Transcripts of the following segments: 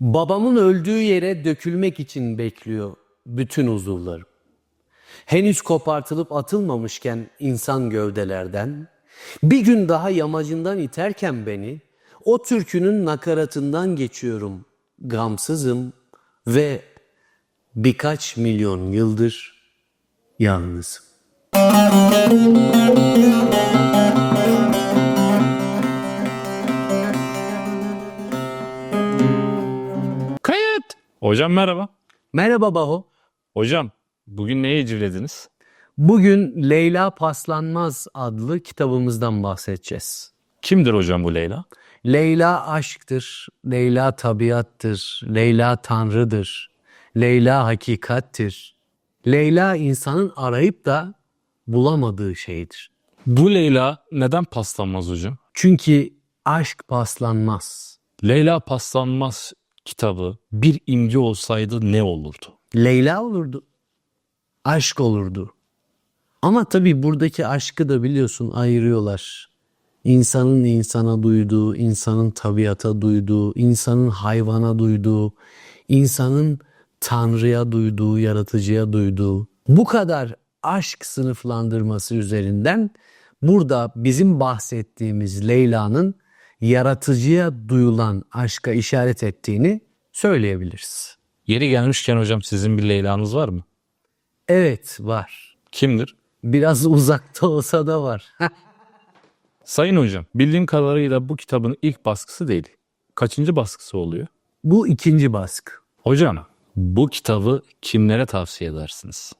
Babamın öldüğü yere dökülmek için bekliyor bütün uzuvlarım. Henüz kopartılıp atılmamışken insan gövdelerden, bir gün daha yamacından iterken beni, o türkünün nakaratından geçiyorum. Gamsızım ve birkaç milyon yıldır yalnızım. Hocam merhaba. Merhaba Baho. Hocam bugün neyi civlediniz? Bugün Leyla Paslanmaz adlı kitabımızdan bahsedeceğiz. Kimdir hocam bu Leyla? Leyla aşktır, Leyla tabiattır, Leyla tanrıdır, Leyla hakikattir. Leyla insanın arayıp da bulamadığı şeydir. Bu Leyla neden paslanmaz hocam? Çünkü aşk paslanmaz. Leyla paslanmaz kitabı bir imge olsaydı ne olurdu? Leyla olurdu. Aşk olurdu. Ama tabii buradaki aşkı da biliyorsun ayırıyorlar. İnsanın insana duyduğu, insanın tabiata duyduğu, insanın hayvana duyduğu, insanın tanrıya duyduğu, yaratıcıya duyduğu. Bu kadar aşk sınıflandırması üzerinden burada bizim bahsettiğimiz Leyla'nın yaratıcıya duyulan aşka işaret ettiğini söyleyebiliriz. Yeri gelmişken hocam sizin bir Leyla'nız var mı? Evet var. Kimdir? Biraz uzakta olsa da var. Sayın hocam bildiğim kadarıyla bu kitabın ilk baskısı değil. Kaçıncı baskısı oluyor? Bu ikinci baskı. Hocam bu kitabı kimlere tavsiye edersiniz?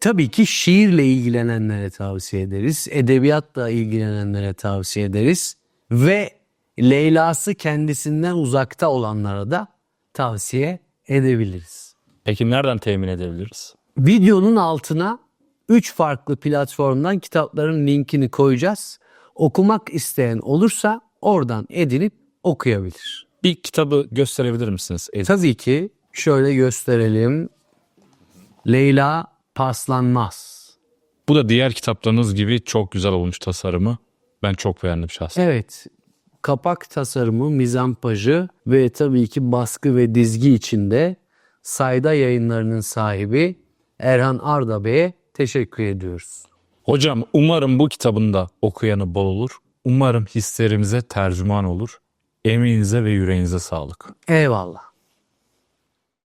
Tabii ki şiirle ilgilenenlere tavsiye ederiz. Edebiyatla ilgilenenlere tavsiye ederiz. Ve Leyla'sı kendisinden uzakta olanlara da tavsiye edebiliriz. Peki nereden temin edebiliriz? Videonun altına 3 farklı platformdan kitapların linkini koyacağız. Okumak isteyen olursa oradan edinip okuyabilir. Bir kitabı gösterebilir misiniz? E, Tabii ki şöyle gösterelim. Leyla paslanmaz. Bu da diğer kitaplarınız gibi çok güzel olmuş tasarımı. Ben çok beğendim şahsen. Evet. Kapak tasarımı, mizampajı ve tabii ki baskı ve dizgi içinde Sayda yayınlarının sahibi Erhan Arda Bey'e teşekkür ediyoruz. Hocam umarım bu kitabında okuyanı bol olur. Umarım hislerimize tercüman olur. Emeğinize ve yüreğinize sağlık. Eyvallah.